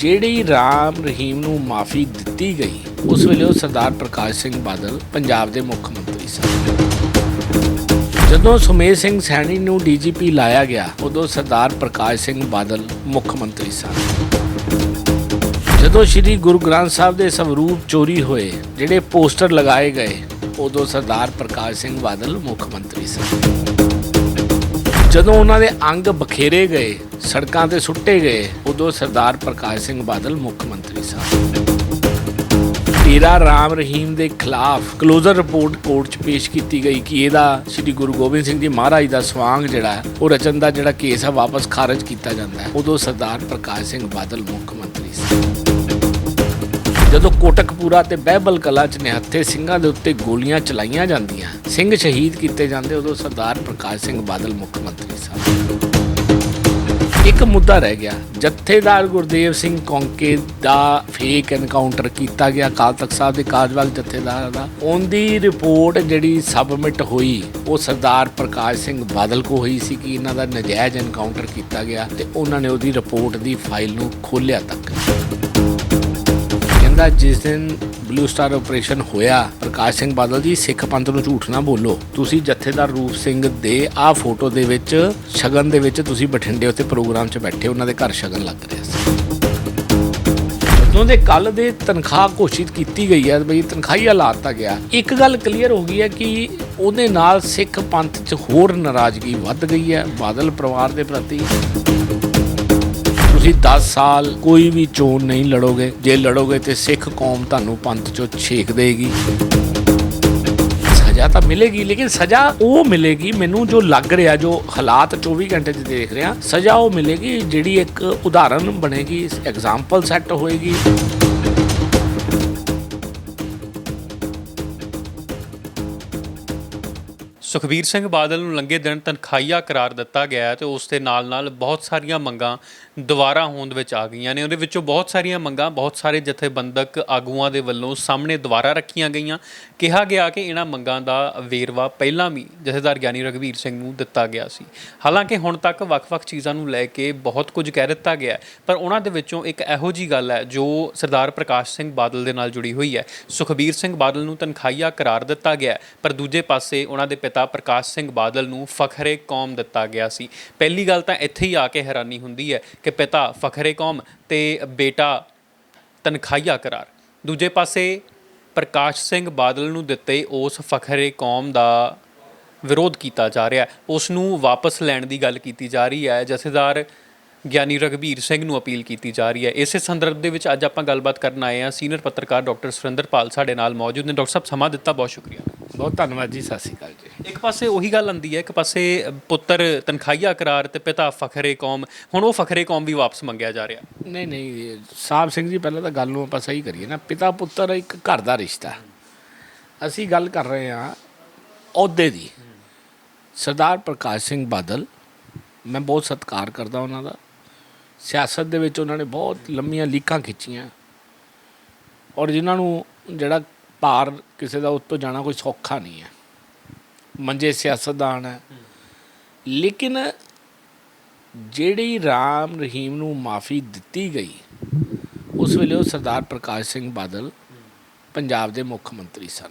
ਜਿਹੜੀ ਰਾਮ ਰਹੀਮ ਨੂੰ ਮਾਫੀ ਦਿੱਤੀ ਗਈ, ਉਸ ਵੇਲੇ ਉਹ ਸਰਦਾਰ ਪ੍ਰਕਾਸ਼ ਸਿੰਘ ਬਾਦਲ, ਪੰਜਾਬ ਦੇ ਮੁੱਖ ਮੰਤਰੀ ਸਨ। ਜਦੋਂ ਸੁਮੇਧ ਸਿੰਘ ਸੈਣੀ ਨੂੰ ਡੀਜੀਪੀ ਲਾਇਆ ਗਿਆ, ਉਦੋਂ ਸਰਦਾਰ ਪ੍ਰਕਾਸ਼ ਸਿੰਘ ਬਾਦਲ ਮੁੱਖ ਮੰਤਰੀ ਸਨ। ਜਦੋਂ ਸ੍ਰੀ ਗੁਰੂ ਗ੍ਰੰਥ ਸਾਹਿਬ ਦੇ ਸਵਰੂਪ ਚੋਰੀ ਹੋਏ, ਜਿਹੜੇ ਪੋਸਟਰ ਲਗਾਏ ਗਏ, ਉਦੋਂ ਸਰਦਾਰ ਪ੍ਰਕਾਸ਼ ਸਿੰਘ ਬਾਦਲ ਮੁੱਖ ਮੰਤਰੀ ਸਨ। ਜਦੋਂ ਉਹਨਾਂ ਦੇ ਅੰਗ ਬਖੇਰੇ ਗਏ ਸੜਕਾਂ ਤੇ ਸੁੱਟੇ ਗਏ ਉਦੋਂ ਸਰਦਾਰ ਪ੍ਰਕਾਸ਼ ਸਿੰਘ ਬਾਦਲ ਮੁੱਖ ਮੰਤਰੀ ਸਨ। ਤੇਰਾ ਰਾਮ ਰਹੀਮ ਦੇ ਖਿਲਾਫ ਕਲੋਜ਼ਰ ਰਿਪੋਰਟ ਕੋਰਟ 'ਚ ਪੇਸ਼ ਕੀਤੀ ਗਈ ਕਿ ਇਹਦਾ ਸ੍ਰੀ ਗੁਰੂ ਗੋਬਿੰਦ ਸਿੰਘ ਜੀ ਮਹਾਰਾਜ ਦਾ ਸਵਾਂਗ ਜਿਹੜਾ ਹੈ, ਉਹ ਰਚਨ ਦਾ ਜਿਹੜਾ ਕੇਸ ਹੈ ਵਾਪਸ ਖਾਰਜ ਕੀਤਾ ਜਾਂਦਾ ਹੈ। ਉਦੋਂ ਸਰਦਾਰ ਪ੍ਰਕਾਸ਼ ਸਿੰਘ ਬਾਦਲ ਮੁੱਖ ਮੰਤਰੀ ਸੀ ਜਦੋਂ ਕੋਟਕਪੂਰਾ ਤੇ ਬਹਿਬਲ ਕਲਾ ਚ ਨਿਹੱਥੇ ਸਿੰਘਾਂ ਦੇ ਉੱਤੇ ਗੋਲੀਆਂ ਚਲਾਈਆਂ ਜਾਂਦੀਆਂ, ਸਿੰਘ ਸ਼ਹੀਦ ਕੀਤੇ ਜਾਂਦੇ ਉਦੋਂ ਸਰਦਾਰ ਪ੍ਰਕਾਸ਼ ਸਿੰਘ ਬਾਦਲ ਮੁੱਖ ਮੰਤਰੀ ਸਨ। ਇੱਕ ਮੁੱਦਾ ਰਹਿ ਗਿਆ, ਜਥੇਦਾਰ ਗੁਰਦੇਵ ਸਿੰਘ ਕੌਂਕੇ ਦਾ ਫੇਕ ਐਨਕਾਊਂਟਰ ਕੀਤਾ ਗਿਆ ਅਕਾਲ ਤਖਤ ਸਾਹਿਬ ਦੇ ਕਾਰਜਵਾਲ ਜਥੇਦਾਰ ਦਾ। ਉਹਦੀ ਰਿਪੋਰਟ ਜਿਹੜੀ ਸਬਮਿਟ ਹੋਈ, ਉਹ ਸਰਦਾਰ ਪ੍ਰਕਾਸ਼ ਸਿੰਘ ਬਾਦਲ ਕੋ ਹੋਈ ਸੀ ਕਿ ਇਹਨਾਂ ਦਾ ਨਜਾਇਜ਼ ਐਨਕਾਊਂਟਰ ਕੀਤਾ ਗਿਆ ਤੇ ਉਹਨਾਂ ਨੇ ਉਹਦੀ ਰਿਪੋਰਟ ਦੀ ਫਾਈਲ ਨੂੰ ਖੋਲ੍ਹਿਆ ਤੱਕ। ਕਹਿੰਦਾ ਜਿਸ ਦਿਨ ਬਲੂ ਸਟਾਰ ਆਪਰੇਸ਼ਨ ਹੋਇਆ, ਪ੍ਰਕਾਸ਼ ਸਿੰਘ ਬਾਦਲ ਜੀ, ਸਿੱਖ ਪੰਥ ਨੂੰ ਝੂਠ ਨਾ ਬੋਲੋ। ਤੁਸੀਂ ਜਥੇਦਾਰ ਰੂਪ ਸਿੰਘ ਦੇ ਆਹ ਫੋਟੋ ਦੇ ਵਿੱਚ, ਸ਼ਗਨ ਦੇ ਵਿੱਚ ਤੁਸੀਂ ਬਠਿੰਡੇ ਉੱਤੇ ਪ੍ਰੋਗਰਾਮ 'ਚ ਬੈਠੇ ਉਹਨਾਂ ਦੇ ਘਰ ਸ਼ਗਨ ਲੱਗ ਰਿਹਾ ਸੀ। ਜਦੋਂ ਦੇ ਕੱਲ ਦੇ ਤਨਖਾਹ ਘੋਸ਼ਿਤ ਕੀਤੀ ਗਈ ਹੈ, ਬਈ ਤਨਖਾਹੀ ਲਾਤਾ ਗਿਆ। ਇੱਕ ਗੱਲ ਕਲੀਅਰ ਹੋ ਗਈ ਹੈ ਕਿ ਉਹਦੇ ਨਾਲ ਸਿੱਖ ਪੰਥ 'ਚ ਹੋਰ ਨਾਰਾਜ਼ਗੀ ਵੱਧ ਗਈ ਹੈ, ਬਾਦਲ ਪਰਿਵਾਰ ਦੇ ਪ੍ਰਤੀ। ਤੁਸੀਂ 10 ਸਾਲ ਕੋਈ ਵੀ ਚੋਣ ਨਹੀਂ ਲੜੋਗੇ। ਜੇ ਲੜੋਗੇ ਤੇ ਸਿੱਖ ਕੌਮ ਤੁਹਾਨੂੰ ਪੰਥ ਚੋਂ ਛੇਕ ਦੇਗੀ। ਸਜ਼ਾ ਤਾਂ ਮਿਲੇਗੀ, ਲੇਕਿਨ ਸਜ਼ਾ ਉਹ ਮਿਲੇਗੀ, ਮੈਨੂੰ ਜੋ ਲੱਗ ਰਿਹਾ, ਜੋ ਹਾਲਾਤ 24 ਘੰਟੇ 'ਚ ਦੇਖ ਰਿਹਾ, ਸਜ਼ਾ ਉਹ ਮਿਲੇਗੀ ਜਿਹੜੀ ਇੱਕ ਉਦਾਹਰਨ ਬਣੇਗੀ ਐਗਜ਼ਾਮਪਲ ਸੈੱਟ ਹੋਏਗੀ। ਸੁਖਬੀਰ ਸਿੰਘ ਬਾਦਲ ਨੂੰ ਲੰਗੇ ਦਿਨ ਤਨਖਾਹੀਆ ਕਰਾਰ ਦਿੱਤਾ ਗਿਆ ਤੇ ਉਸ ਦੇ ਨਾਲ-ਨਾਲ ਬਹੁਤ ਸਾਰੀਆਂ ਮੰਗਾਂ ਦੁਬਾਰਾ ਹੋਂਦ ਵਿੱਚ ਆ ਗਈਆਂ ਨੇ। ਉਹਦੇ ਵਿੱਚੋਂ ਬਹੁਤ ਸਾਰੀਆਂ ਮੰਗਾਂ, ਬਹੁਤ ਸਾਰੇ ਜਥੇਬੰਦਕ ਆਗੂਆਂ ਦੇ ਵੱਲੋਂ ਸਾਹਮਣੇ ਦੁਬਾਰਾ ਰੱਖੀਆਂ ਗਈਆਂ। ਕਿਹਾ ਗਿਆ ਕਿ ਇਹਨਾਂ ਮੰਗਾਂ ਦਾ ਵੇਰਵਾ ਪਹਿਲਾਂ ਵੀ ਜਥੇਦਾਰ ਗਿਆਨੀ ਰਘਵੀਰ ਸਿੰਘ ਨੂੰ ਦਿੱਤਾ ਗਿਆ ਸੀ। ਹਾਲਾਂਕਿ ਹੁਣ ਤੱਕ ਵੱਖ-ਵੱਖ ਚੀਜ਼ਾਂ ਨੂੰ ਲੈ ਕੇ ਬਹੁਤ ਕੁਝ ਕਹਿ ਦਿੱਤਾ ਗਿਆ ਪਰ ਉਹਨਾਂ ਦੇ ਵਿੱਚੋਂ ਇੱਕ ਇਹੋ ਜੀ ਗੱਲ ਹੈ ਜੋ ਸਰਦਾਰ ਪ੍ਰਕਾਸ਼ ਸਿੰਘ ਬਾਦਲ ਦੇ ਨਾਲ ਜੁੜੀ ਹੋਈ ਹੈ। ਸੁਖਬੀਰ ਸਿੰਘ ਬਾਦਲ ਨੂੰ ਤਨਖਾਹੀਆ ਕਰਾਰ ਦਿੱਤਾ ਗਿਆ ਪਰ ਦੂਜੇ ਪਾਸੇ ਉਹਨਾਂ ਦੇ ਪਿਤਾ ਪ੍ਰਕਾਸ਼ ਸਿੰਘ ਬਾਦਲ ਨੂੰ ਫਖਰੇ ਕੌਮ ਦਿੱਤਾ ਗਿਆ ਸੀ। ਪਹਿਲੀ ਗੱਲ ਤਾਂ ਇੱਥੇ ਹੀ ਆ ਕੇ ਹੈਰਾਨੀ ਹੁੰਦੀ ਹੈ ਕਿ ਪਿਤਾ ਫਖਰੇ ਕੌਮ ਤੇ ਬੇਟਾ ਤਨਖਾਹੀਆ ਕਰਾਰ। ਦੂਜੇ ਪਾਸੇ ਪ੍ਰਕਾਸ਼ ਸਿੰਘ ਬਾਦਲ ਨੂੰ ਦਿੱਤੇ ਉਸ ਫਖਰੇ ਕੌਮ ਦਾ ਵਿਰੋਧ ਕੀਤਾ ਜਾ ਰਿਹਾ ਹੈ। ਉਸ ਨੂੰ ਵਾਪਸ ਲੈਣ ਦੀ ਗੱਲ ਕੀਤੀ ਜਾ ਰਹੀ ਹੈ। ਜਥੇਦਾਰ ਗਿਆਨੀ ਰਘਬੀਰ ਸਿੰਘ ਨੂੰ ਅਪੀਲ ਕੀਤੀ ਜਾ ਰਹੀ ਹੈ। ਇਸੇ ਸੰਦਰਭ ਦੇ ਵਿੱਚ ਅੱਜ ਆਪਾਂ ਗੱਲਬਾਤ ਕਰਨ ਆਏ ਹਾਂ। ਸੀਨੀਅਰ ਪੱਤਰਕਾਰ ਡਾਕਟਰ ਸੁਰਿੰਦਰਪਾਲ ਸਾਡੇ ਨਾਲ ਮੌਜੂਦ ਨੇ। ਡਾਕਟਰ ਸਾਹਿਬ, ਸਮਾਂ ਦਿੱਤਾ, ਬਹੁਤ ਸ਼ੁਕਰੀਆ। ਬਹੁਤ ਧੰਨਵਾਦ ਜੀ ਸਤਿ ਸ਼੍ਰੀ ਅਕਾਲ ਜੀ। ਇੱਕ ਪਾਸੇ ਉਹੀ ਗੱਲ ਆਉਂਦੀ ਹੈ ਇੱਕ ਪਾਸੇ ਪੁੱਤਰ ਤਨਖਾਹੀਆ ਕਰਾਰ ਤੇ ਪਿਤਾ ਫਖਰੇ ਕੌਮ ਹੁਣ ਉਹ ਫਖਰੇ ਕੌਮ ਵੀ ਵਾਪਸ ਮੰਗਿਆ ਜਾ ਰਿਹਾ। ਨਹੀਂ ਨਹੀਂ ਸਾਹਿਬ ਸਿੰਘ ਜੀ ਪਹਿਲਾਂ ਤਾਂ ਗੱਲ ਨੂੰ ਆਪਾਂ ਸਹੀ ਕਰੀਏ ਨਾ। ਪਿਤਾ ਪੁੱਤਰ ਇੱਕ ਘਰ ਦਾ ਰਿਸ਼ਤਾ। ਅਸੀਂ ਗੱਲ ਕਰ ਰਹੇ ਹਾਂ ਅਹੁਦੇ ਦੀ। ਸਰਦਾਰ ਪ੍ਰਕਾਸ਼ ਸਿੰਘ ਬਾਦਲ ਮੈਂ ਬਹੁਤ ਸਤਿਕਾਰ ਕਰਦਾ ਉਹਨਾਂ ਦਾ। ਸਿਆਸਤ ਦੇ ਵਿੱਚ ਉਹਨਾਂ ਨੇ ਬਹੁਤ ਲੰਮੀਆਂ ਲੀਕਾਂ ਖਿੱਚੀਆਂ। ਔਰ ਜਿਨ੍ਹਾਂ ਨੂੰ ਜਿਹੜਾ ਭਾਰ ਕਿਸੇ ਦਾ ਉੱਤੋਂ ਜਾਣਾ ਕੋਈ ਸੌਖਾ ਨਹੀਂ ਹੈ। ਮੰਜੇ ਸਿਆਸਤਦਾਨ ਹੈ। ਲੇਕਿਨ ਜਿਹੜੀ ਰਾਮ ਰਹੀਮ ਨੂੰ ਮਾਫੀ ਦਿੱਤੀ ਗਈ, ਉਸ ਵੇਲੇ ਉਹ ਸਰਦਾਰ ਪ੍ਰਕਾਸ਼ ਸਿੰਘ ਬਾਦਲ ਪੰਜਾਬ ਦੇ ਮੁੱਖ ਮੰਤਰੀ ਸਨ।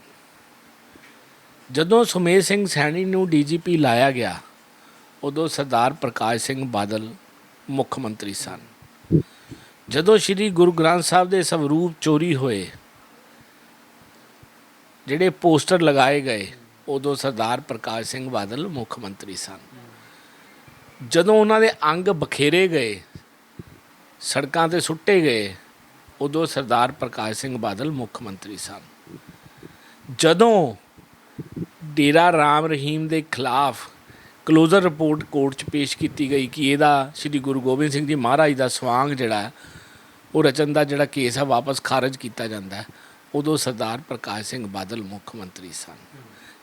ਜਦੋਂ ਸੁਮੇਧ ਸਿੰਘ ਸੈਣੀ ਨੂੰ ਡੀਜੀਪੀ ਲਾਇਆ ਗਿਆ, ਉਦੋਂ ਸਰਦਾਰ ਪ੍ਰਕਾਸ਼ ਸਿੰਘ ਬਾਦਲ ਮੁੱਖ ਮੰਤਰੀ ਸਨ। ਜਦੋਂ ਸ੍ਰੀ ਗੁਰੂ ਗ੍ਰੰਥ ਸਾਹਿਬ ਦੇ ਸਵਰੂਪ ਚੋਰੀ ਹੋਏ ਜਿਹੜੇ ਪੋਸਟਰ ਲਗਾਏ ਗਏ ਉਦੋਂ ਸਰਦਾਰ ਪ੍ਰਕਾਸ਼ ਸਿੰਘ ਬਾਦਲ ਮੁੱਖ ਮੰਤਰੀ ਸਨ। ਜਦੋਂ ਉਹਨਾਂ ਦੇ ਅੰਗ ਬਖੇਰੇ ਗਏ ਸੜਕਾਂ ਤੇ ਸੁੱਟੇ ਗਏ ਉਦੋਂ ਸਰਦਾਰ ਪ੍ਰਕਾਸ਼ ਸਿੰਘ ਬਾਦਲ ਮੁੱਖ ਮੰਤਰੀ ਸਨ। ਜਦੋਂ ਡੇਰਾ ਰਾਮ ਰਹੀਮ ਦੇ ਖਿਲਾਫ ਕਲੋਜ਼ਰ ਰਿਪੋਰਟ ਕੋਰਟ 'ਚ ਪੇਸ਼ ਕੀਤੀ ਗਈ ਕਿ ਇਹਦਾ ਸ੍ਰੀ ਗੁਰੂ ਗੋਬਿੰਦ ਸਿੰਘ ਜੀ ਮਹਾਰਾਜ ਦਾ ਸਵਾਂਗ ਜਿਹੜਾ ਉਹ ਰਚਨ ਦਾ ਜਿਹੜਾ ਕੇਸ ਹੈ ਵਾਪਸ ਖਾਰਜ ਕੀਤਾ ਜਾਂਦਾ ਹੈ, ਉਦੋਂ ਸਰਦਾਰ ਪ੍ਰਕਾਸ਼ ਸਿੰਘ ਬਾਦਲ ਮੁੱਖ ਮੰਤਰੀ ਸਨ।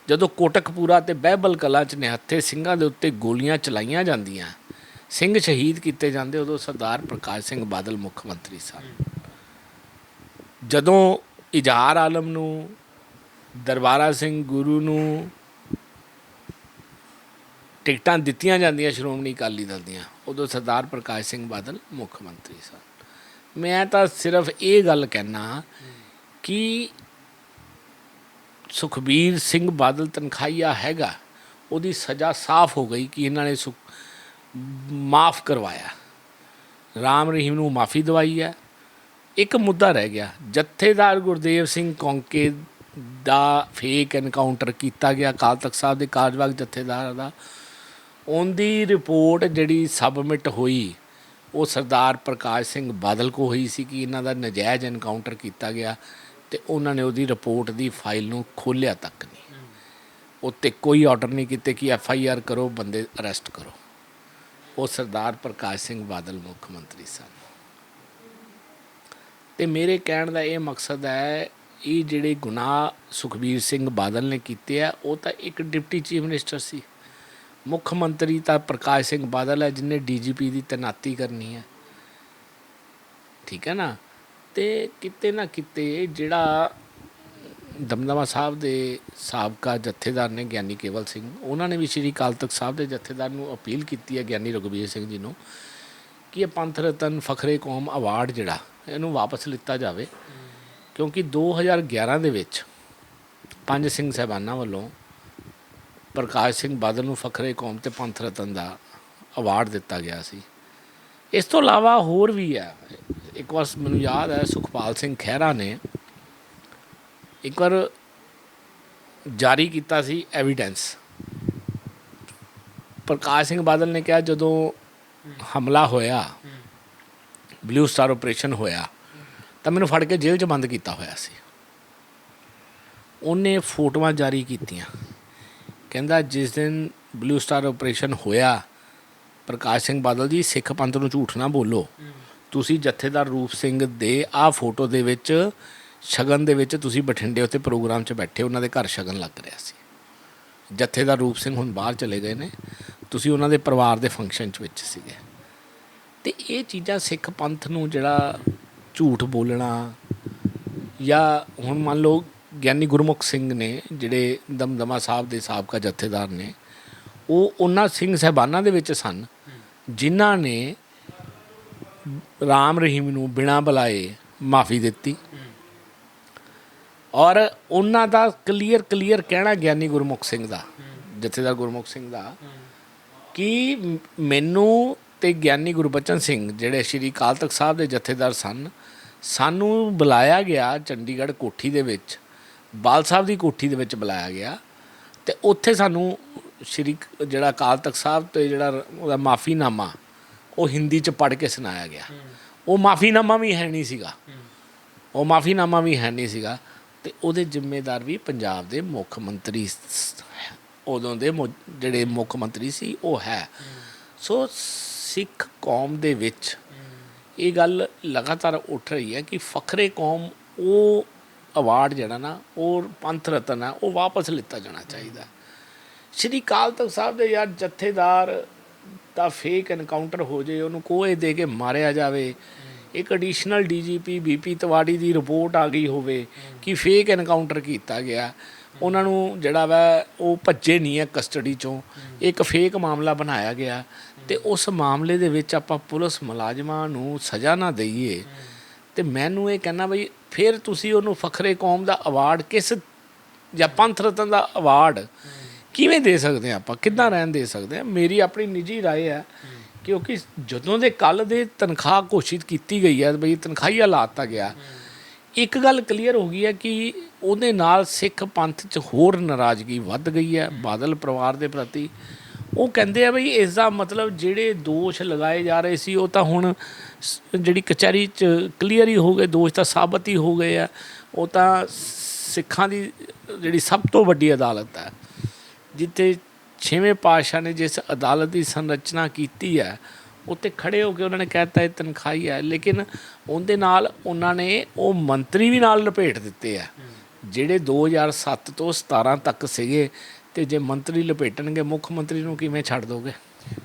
ਜਦੋਂ ਕੋਟਕਪੂਰਾ ਤੇ ਬਹਿਬਲ ਕਲਾ ਚ ਨਿਹੱਥੇ ਸਿੰਘਾਂ ਦੇ ਉੱਤੇ ਗੋਲੀਆਂ ਚਲਾਈਆਂ ਜਾਂਦੀਆਂ, ਸਿੰਘ ਸ਼ਹੀਦ ਕੀਤੇ ਜਾਂਦੇ ਉਦੋਂ ਸਰਦਾਰ ਪ੍ਰਕਾਸ਼ ਸਿੰਘ ਬਾਦਲ ਮੁੱਖ ਮੰਤਰੀ ਸਨ। ਜਦੋਂ ਇਜਾਰ ਆਲਮ ਨੂੰ, ਦਰਬਾਰਾ ਸਿੰਘ ਗੁਰੂ ਨੂੰ ਟਿਕਟਾਂ ਦਿੱਤੀਆਂ ਜਾਂਦੀਆਂ ਸ਼੍ਰੋਮਣੀ ਅਕਾਲੀ ਦਲ ਦੀਆਂ, ਉਦੋਂ ਸਰਦਾਰ ਪ੍ਰਕਾਸ਼ ਸਿੰਘ ਬਾਦਲ ਮੁੱਖ ਮੰਤਰੀ ਸਨ। ਮੈਂ ਤਾਂ ਸਿਰਫ ਇਹ ਗੱਲ ਕਹਿਣਾ ਕੀ ਸੁਖਬੀਰ ਸਿੰਘ ਬਾਦਲ ਤਨਖਾਹੀਆ ਹੈਗਾ? ਉਹਦੀ ਸਜ਼ਾ ਸਾਫ਼ ਹੋ ਗਈ ਕਿ ਇਹਨਾਂ ਨੇ ਸੁ, ਮਾਫ ਕਰਵਾਇਆ। ਰਾਮ ਰਹੀਮ ਨੂੰ ਮਾਫੀ ਦਵਾਈ ਹੈ। ਇੱਕ ਮੁੱਦਾ ਰਹਿ ਗਿਆ। ਜਥੇਦਾਰ ਗੁਰਦੇਵ ਸਿੰਘ ਕੌਂਕੇ ਦਾ ਫੇਕ ਐਨਕਾਊਂਟਰ ਕੀਤਾ ਗਿਆ ਅਕਾਲ ਤਖਤ ਸਾਹਿਬ ਦੇ ਕਾਰਜਵਾਹਕ ਜਥੇਦਾਰ ਦਾ। ਉਹਦੀ ਰਿਪੋਰਟ ਜਿਹੜੀ ਸਬਮਿਟ ਹੋਈ, ਉਹ ਸਰਦਾਰ ਪ੍ਰਕਾਸ਼ ਸਿੰਘ ਬਾਦਲ ਕੋ ਹੋਈ ਸੀ ਕਿ ਇਹਨਾਂ ਦਾ ਨਜਾਇਜ਼ ਐਨਕਾਊਂਟਰ ਕੀਤਾ ਗਿਆ। ਤੇ ਉਹਨਾਂ ਨੇ ਉਹਦੀ ਰਿਪੋਰਟ ਦੀ ਫਾਈਲ ਨੂੰ ਖੋਲ੍ਹਿਆ ਤੱਕ ਨਹੀਂ। ਉੱਤੇ ਕੋਈ ਆਰਡਰ ਨਹੀਂ ਕੀਤੇ ਕਿ ਐਫ ਆਈ ਆਰ ਕਰੋ, ਬੰਦੇ ਅਰੈਸਟ ਕਰੋ। ਉਹ ਸਰਦਾਰ ਪ੍ਰਕਾਸ਼ ਸਿੰਘ ਬਾਦਲ ਮੁੱਖ ਮੰਤਰੀ ਸਨ। ਤੇ ਮੇਰੇ ਕਹਿਣ ਦਾ ਇਹ ਮਕਸਦ ਹੈ, ਇਹ ਜਿਹੜੇ ਗੁਨਾਹ ਸੁਖਬੀਰ ਸਿੰਘ ਬਾਦਲ ਨੇ ਕੀਤੇ ਆ, ਉਹ ਤਾਂ ਇੱਕ ਡਿਪਟੀ ਚੀਫ ਮਿਨਿਸਟਰ ਸੀ। ਮੁੱਖ ਮੰਤਰੀ ਤਾਂ ਪ੍ਰਕਾਸ਼ ਸਿੰਘ ਬਾਦਲ ਹੈ, ਜਿਨੇ ਡੀਜੀਪੀ ਦੀ ਤੈਨਾਤੀ ਕਰਨੀ ਹੈ। ਠੀਕ ਹੈ ਨਾ? ਤੇ ਕਿਤੇ ਨਾ ਕਿਤੇ ਜਿਹੜਾ ਦਮਦਮਾ ਸਾਹਿਬ ਦੇ ਸਾਬਕਾ ਜਥੇਦਾਰ ਨੇ ਗਿਆਨੀ ਕੇਵਲ ਸਿੰਘ, ਉਹਨਾਂ ਨੇ ਵੀ ਸ਼੍ਰੀ ਅਕਾਲ ਤਖਤ ਸਾਹਿਬ ਦੇ ਜਥੇਦਾਰ ਨੂੰ ਅਪੀਲ ਕੀਤੀ ਹੈ ਗਿਆਨੀ ਰਘੁਬੀਰ ਸਿੰਘ ਜੀ ਨੂੰ ਕਿ ਇਹ ਪੰਥ ਰਤਨ ਫਖਰੇ ਕੌਮ ਅਵਾਰਡ ਜਿਹੜਾ, ਇਹਨੂੰ ਵਾਪਸ ਲਿੱਤਾ ਜਾਵੇ। ਕਿਉਂਕਿ 2011 ਦੇ ਵਿੱਚ ਪੰਜ ਸਿੰਘ ਸਹਿਬਾਨਾਂ ਵੱਲੋਂ ਪ੍ਰਕਾਸ਼ ਸਿੰਘ ਬਾਦਲ ਨੂੰ ਫਖਰੇ ਕੌਮ ਤੇ ਪੰਥ ਰਤਨ ਦਾ ਅਵਾਰਡ ਦਿੱਤਾ ਗਿਆ ਸੀ। ਇਸ ਤੋਂ ਇਲਾਵਾ ਹੋਰ ਵੀ ਹੈ। ਇੱਕ ਵਾਰ ਮੈਨੂੰ ਯਾਦ ਹੈ, ਸੁਖਪਾਲ ਸਿੰਘ ਖਹਿਰਾ ਨੇ ਇੱਕ ਵਾਰ ਜਾਰੀ ਕੀਤਾ ਸੀ ਐਵੀਡੈਂਸ ਪ੍ਰਕਾਸ਼ ਸਿੰਘ ਬਾਦਲ ਨੇ ਕਿਹਾ, ਜਦੋਂ ਹਮਲਾ ਹੋਇਆ ਬਲੂ ਸਟਾਰ ਆਪਰੇਸ਼ਨ ਹੋਇਆ, ਤਾਂ ਮੈਨੂੰ ਫੜ ਕੇ ਜੇਲ੍ਹ 'ਚ ਬੰਦ ਕੀਤਾ ਹੋਇਆ ਸੀ। ਉਹਨੇ ਫੋਟੋਆਂ ਜਾਰੀ ਕੀਤੀਆਂ। ਕਹਿੰਦਾ, ਜਿਸ ਦਿਨ ਬਲੂ ਸਟਾਰ ਆਪਰੇਸ਼ਨ ਹੋਇਆ ਪ੍ਰਕਾਸ਼ ਸਿੰਘ ਬਾਦਲ ਜੀ, ਸਿੱਖ ਪੰਥ ਨੂੰ ਝੂਠ ਨਾ ਬੋਲੋ। ਤੁਸੀਂ ਜਥੇਦਾਰ ਰੂਪ ਸਿੰਘ ਦੇ ਆਹ ਫੋਟੋ ਦੇ ਵਿੱਚ, ਸ਼ਗਨ ਦੇ ਵਿੱਚ ਤੁਸੀਂ ਬਠਿੰਡੇ ਉੱਤੇ ਪ੍ਰੋਗਰਾਮ 'ਚ ਬੈਠੇ, ਉਹਨਾਂ ਦੇ ਘਰ ਸ਼ਗਨ ਲੱਗ ਰਿਹਾ ਸੀ। ਜਥੇਦਾਰ ਰੂਪ ਸਿੰਘ ਹੁਣ ਬਾਹਰ ਚਲੇ ਗਏ ਨੇ। ਤੁਸੀਂ ਉਹਨਾਂ ਦੇ ਪਰਿਵਾਰ ਦੇ ਫੰਕਸ਼ਨ 'ਚ ਵਿੱਚ ਸੀਗੇ। ਤੇ ਇਹ ਚੀਜ਼ਾਂ ਸਿੱਖ ਪੰਥ ਨੂੰ ਜਿਹੜਾ ਝੂਠ ਬੋਲਣਾ ਜਾਂ ਹੁਣ ਮੰਨ ਲਓ ਗਿਆਨੀ ਗੁਰਮੁਖ ਸਿੰਘ ਨੇ, ਜਿਹੜੇ ਦਮਦਮਾ ਸਾਹਿਬ ਦੇ ਸਾਬਕਾ ਜਥੇਦਾਰ ਨੇ, ਉਹ ਉਹਨਾਂ ਸਿੰਘ ਸਹਿਬਾਨਾਂ ਦੇ ਵਿੱਚ ਸਨ। ਜਿਨ੍ਹਾਂ ਨੇ ਰਾਮ ਰਹੀਮ ਨੂੰ ਬਿਨਾਂ ਬੁਲਾਏ ਮਾਫੀ ਦਿੱਤੀ। ਔਰ ਉਹਨਾਂ ਦਾ ਕਲੀਅਰ ਕਲੀਅਰ ਕਹਿਣਾ ਗਿਆਨੀ ਗੁਰਮੁਖ ਸਿੰਘ ਦਾ, ਜਥੇਦਾਰ ਗੁਰਮੁਖ ਸਿੰਘ ਦਾ, ਕਿ ਮੈਨੂੰ ਤੇ ਗਿਆਨੀ ਗੁਰਬਚਨ ਸਿੰਘ ਜਿਹੜੇ ਸ਼੍ਰੀ ਅਕਾਲ ਤਖਤ ਸਾਹਿਬ ਦੇ ਜਥੇਦਾਰ ਸਨ, ਸਾਨੂੰ ਬੁਲਾਇਆ ਗਿਆ ਚੰਡੀਗੜ੍ਹ ਕੋਠੀ ਦੇ ਵਿੱਚ, ਬਾਲ ਸਾਹਿਬ ਦੀ ਕੋਠੀ ਦੇ ਵਿੱਚ ਬੁਲਾਇਆ ਗਿਆ ਤੇ ਉੱਥੇ ਸਾਨੂੰ ਸ਼੍ਰੀ ਜਿਹੜਾ ਅਕਾਲ ਤਖਤ ਸਾਹਿਬ ਤੇ ਜਿਹੜਾ ਉਹਦਾ ਮਾਫੀਨਾਮਾ ਉਹ ਹਿੰਦੀ ਚ ਪੜ੍ਹ ਕੇ ਸੁਣਾਇਆ ਗਿਆ। ਉਹ ਮਾਫੀਨਾਮਾ ਵੀ ਹੈ ਨਹੀਂ ਸੀਗਾ। ਉਹ ਮਾਫੀਨਾਮਾ ਵੀ ਹੈ ਨਹੀਂ ਸੀਗਾ ਤੇ ਉਹਦੇ ਜ਼ਿੰਮੇਦਾਰ ਵੀ ਪੰਜਾਬ ਦੇ ਮੁੱਖ ਮੰਤਰੀ ਉਦੋਂ ਦੇ ਜਿਹੜੇ ਮੁੱਖ ਮੰਤਰੀ ਸੀ ਉਹ ਹੈ। ਸੋ ਸਿੱਖ ਕੌਮ ਦੇ ਵਿੱਚ ਇਹ ਗੱਲ ਲਗਾਤਾਰ ਉੱਠ ਰਹੀ ਹੈ ਕਿ ਫਖਰੇ ਕੌਮ ਉਹ ਅਵਾਰਡ ਜਿਹੜਾ ਨਾ ਉਹ ਪੰਥ ਰਤਨ ਹੈ ਉਹ ਵਾਪਸ ਲਿੱਤਾ ਜਾਣਾ ਚਾਹੀਦਾ। ਸ਼੍ਰੀ ਅਕਾਲ ਤਖਤ ਸਾਹਿਬ ਦੇ ਯਾਰ ਜਥੇਦਾਰ ਦਾ ਫੇਕ ਐਨਕਾਊਂਟਰ ਹੋ ਜੇ, ਉਹਨੂੰ ਕੋਹੇ ਦੇ ਕੇ ਮਾਰਿਆ ਜਾਵੇ, ਇੱਕ ਐਡੀਸ਼ਨਲ ਡੀਜੀਪੀ ਬੀਪੀ ਤਵਾੜੀ ਦੀ ਰਿਪੋਰਟ ਆ ਗਈ ਹੋਵੇ ਕਿ ਫੇਕ ਐਨਕਾਊਂਟਰ ਕੀਤਾ ਗਿਆ। ਉਹਨਾਂ ਨੂੰ ਜਿਹੜਾ ਵਾ, ਉਹ ਭੱਜੇ ਨਹੀਂ ਹੈ ਕਸਟਡੀ ਚੋਂ। ਇੱਕ ਫੇਕ ਮਾਮਲਾ ਬਣਾਇਆ ਗਿਆ ਤੇ ਉਸ ਮਾਮਲੇ ਦੇ ਵਿੱਚ ਆਪਾਂ ਪੁਲਿਸ ਮੁਲਾਜ਼ਮਾਂ ਨੂੰ ਸਜ਼ਾ ਨਾ ਦਈਏ। ਤੇ ਮੈਨੂੰ ਇਹ ਕਹਿਣਾ ਬਈ, ਫਿਰ ਤੁਸੀਂ ਉਹਨੂੰ ਫਖਰੇ ਕੌਮ ਦਾ ਅਵਾਰਡ ਕਿਸ, ਜਾਂ ਪੰਥ ਰਤਨ ਦਾ ਅਵਾਰਡ ਕਿਵੇਂ ਦੇ ਸਕਦੇ ਹਾਂ ਆਪਾਂ ਕਿੱਦਾਂ ਰਹਿਣ ਦੇ ਸਕਦੇ ਹਾਂ ਮੇਰੀ ਆਪਣੀ ਨਿੱਜੀ رائے ਹੈ ਕਿਉਂਕਿ ਜਦੋਂ ਦੇ ਕੱਲ ਦੇ ਤਨਖਾਹ ਘੋਸ਼ਿਤ ਕੀਤੀ ਗਈ ਹੈ ਬਈ ਤਨਖਾਹੀਆ ਲਾਤਾ ਗਿਆ ਇੱਕ ਗੱਲ ਕਲੀਅਰ ਹੋ ਗਈ ਹੈ ਕਿ ਉਹਦੇ ਨਾਲ ਸਿੱਖ ਪੰਥ 'ਚ ਹੋਰ ਨਾਰਾਜ਼ਗੀ ਵੱਧ ਗਈ ਹੈ ਬਾਦਲ ਪਰਿਵਾਰ ਦੇ ਪ੍ਰਤੀ ਉਹ ਕਹਿੰਦੇ ਆ ਬਈ ਇਸ ਦਾ ਮਤਲਬ ਜਿਹੜੇ ਦੋਸ਼ ਲਗਾਏ ਜਾ ਰਹੇ ਸੀ ਉਹ ਤਾਂ ਹੁਣ ਸ- ਜਿਹੜੀ ਕਚਹਿਰੀ 'ਚ ਕਲੀਅਰ ਹੀ ਹੋ ਗਏ ਦੋਸ਼ ਤਾਂ ਸਾਬਤ ਹੀ ਹੋ ਗਏ ਆ ਉਹ ਤਾਂ ਸਿੱਖਾਂ ਦੀ ਜਿਹੜੀ ਸਭ ਤੋਂ ਵੱਡੀ ਅਦਾਲਤ ਹੈ ਜਿੱਥੇ ਛੇਵੇਂ ਪਾਤਸ਼ਾਹ ਨੇ ਜਿਸ ਅਦਾਲਤ ਦੀ ਸੰਰਚਨਾ ਕੀਤੀ ਹੈ ਉੱਤੇ ਖੜੇ ਹੋ ਕੇ ਉਹਨਾਂ ਨੇ ਕਹਿਤਾ ਇਹ ਤਨਖਾਹੀ ਹੈ, ਲੇਕਿਨ ਉਹਦੇ ਨਾਲ ਉਹਨਾਂ ਨੇ ਉਹ ਮੰਤਰੀ ਵੀ ਨਾਲ ਲਪੇਟ ਦਿੱਤੇ ਆ, ਜਿਹੜੇ 2007 ਤੋਂ 17 ਤੱਕ ਸੀਗੇ, ਤੇ ਜੇ ਮੰਤਰੀ ਲਪੇਟਣਗੇ, ਮੁੱਖ ਮੰਤਰੀ ਨੂੰ ਕਿਵੇਂ ਛੱਡ ਦੋਗੇ?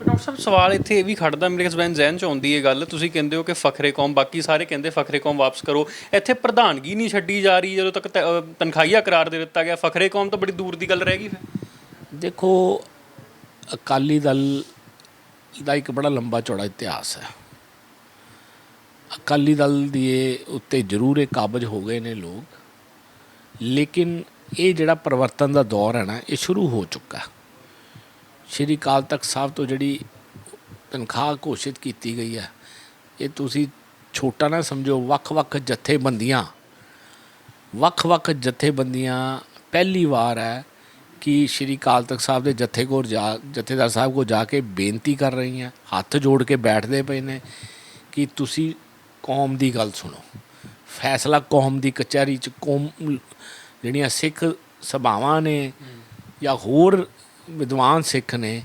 ਡਾਕਟਰ ਸਾਹਿਬ, ਸਵਾਲ ਇੱਥੇ ਇਹ ਵੀ ਖੜਦਾ, ਮੇਰੇ ਕਸਬੈਨ ਜ਼ਹਿਨ ਚ ਆਉਂਦੀ ਇਹ ਗੱਲ, ਤੁਸੀਂ ਕਹਿੰਦੇ ਹੋ ਕਿ ਫਖਰੇ ਕੌਮ, ਬਾਕੀ ਸਾਰੇ ਕਹਿੰਦੇ ਫਖਰੇ ਕੌਮ ਵਾਪਸ ਕਰੋ, ਇੱਥੇ ਪ੍ਰਧਾਨਗੀ ਨਹੀਂ ਛੱਡੀ ਜਾ ਰਹੀ, ਜਦੋਂ ਤੱਕ ਤ- ਅਹ ਤਨਖਾਹੀਆ ਕਰਾਰ ਦੇ ਦਿੱਤਾ ਗਿਆ, ਫਖਰੇ ਕੌਮ ਤਾਂ ਬੜੀ ਦੂਰ ਦੀ ਗੱਲ ਰਹਿ ਗਈ ਫਿਰ। ਦੇਖੋ, ਅਕਾਲੀ ਦਲ ਦਾ ਇੱਕ ਬੜਾ ਲੰਬਾ ਚੌੜਾ ਇਤਿਹਾਸ ਹੈ। ਅਕਾਲੀ ਦਲ ਦੀ ਉੱਤੇ ਜ਼ਰੂਰ ਇਹ ਕਾਬਜ ਹੋ ਗਏ ਨੇ ਲੋਕ। ਲੇਕਿਨ ਇਹ ਜਿਹੜਾ ਪਰਿਵਰਤਨ ਦਾ ਦੌਰ ਹੈ ਨਾ, ਇਹ ਸ਼ੁਰੂ ਹੋ ਚੁੱਕਾ ਸ਼੍ਰੀ ਅਕਾਲ ਤਖਤ ਸਾਹਿਬ ਤੋਂ ਜਿਹੜੀ ਤਨਖਾਹ ਘੋਸ਼ਿਤ ਕੀਤੀ ਗਈ ਹੈ, ਇਹ ਤੁਸੀਂ ਛੋਟਾ ਨਾ ਸਮਝੋ, ਵੱਖ-ਵੱਖ ਜਥੇਬੰਦੀਆਂ ਵੱਖ-ਵੱਖ ਜਥੇਬੰਦੀਆਂ ਪਹਿਲੀ ਵਾਰ ਹੈ ਕਿ ਸ਼੍ਰੀ ਅਕਾਲ ਤਖਤ ਸਾਹਿਬ ਦੇ ਜਥੇ ਕੋਲ ਜਾ, ਜਥੇਦਾਰ ਸਾਹਿਬ ਕੋਲ ਜਾ ਕੇ ਬੇਨਤੀ ਕਰ ਰਹੀ ਰਹੀਆਂ ਹੱਥ ਜੋੜ ਕੇ ਬੈਠਦੇ ਪਏ ਨੇ ਕਿ ਤੁਸੀਂ ਕੌਮ ਦੀ ਗੱਲ ਸੁਣੋ। ਫੈਸਲਾ ਕੌਮ ਦੀ ਕਚਹਿਰੀ ਚ ਕੌਮ, ਜਿਹੜੀਆਂ ਸਿੱਖ ਸਭਾਵਾਂ ਨੇ ਜਾਂ ਹੋਰ ਵਿਦਵਾਨ ਸਿੱਖ ਨੇ,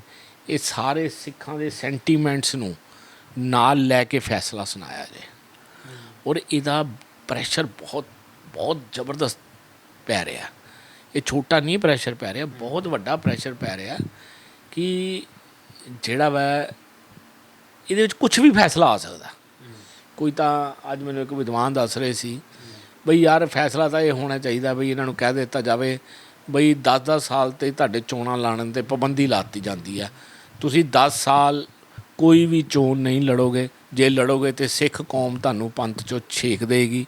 ਇਹ ਸਾਰੇ ਸਿੱਖਾਂ ਦੇ ਸੈਂਟੀਮੈਂਟਸ ਨੂੰ ਨਾਲ ਲੈ ਕੇ ਫੈਸਲਾ ਸੁਣਾਇਆ ਜੇ ਔਰ ਇਹਦਾ ਪ੍ਰੈਸ਼ਰ ਬਹੁਤ ਬਹੁਤ ਜ਼ਬਰਦਸਤ ਪੈ ਰਿਹਾ। ਇਹ ਛੋਟਾ ਨਹੀਂ ਪ੍ਰੈਸ਼ਰ ਪੈ ਰਿਹਾ, ਬਹੁਤ ਵੱਡਾ ਪ੍ਰੈਸ਼ਰ ਪੈ ਰਿਹਾ ਕਿ ਜਿਹੜਾ ਵਾ ਇਹਦੇ ਵਿੱਚ ਕੁਝ ਵੀ ਫੈਸਲਾ ਆ ਸਕਦਾ। ਕੋਈ ਤਾਂ ਅੱਜ ਮੈਨੂੰ ਇੱਕ ਵਿਦਵਾਨ ਦੱਸ ਰਹੇ ਸੀ, ਬਈ ਯਾਰ ਫੈਸਲਾ ਤਾਂ ਇਹ ਹੋਣਾ ਚਾਹੀਦਾ ਬਈ ਇਹਨਾਂ ਨੂੰ ਕਹਿ ਦਿੱਤਾ ਜਾਵੇ, ਬਈ 10-10 ਸਾਲ ਤੇ ਤੁਹਾਡੇ ਚੋਣਾਂ ਲਾਣਨ ਤੇ ਪਾਬੰਦੀ ਲਾਤੀ ਜਾਂਦੀ ਆ। ਤੁਸੀਂ 10 ਸਾਲ ਕੋਈ ਵੀ ਚੋਣ ਨਹੀਂ ਲੜੋਗੇ, ਜੇ ਲੜੋਗੇ ਤੇ ਸਿੱਖ ਕੌਮ ਤੁਹਾਨੂੰ ਪੰਥ ਚੋਂ ਛੇਕ ਦੇਗੀ।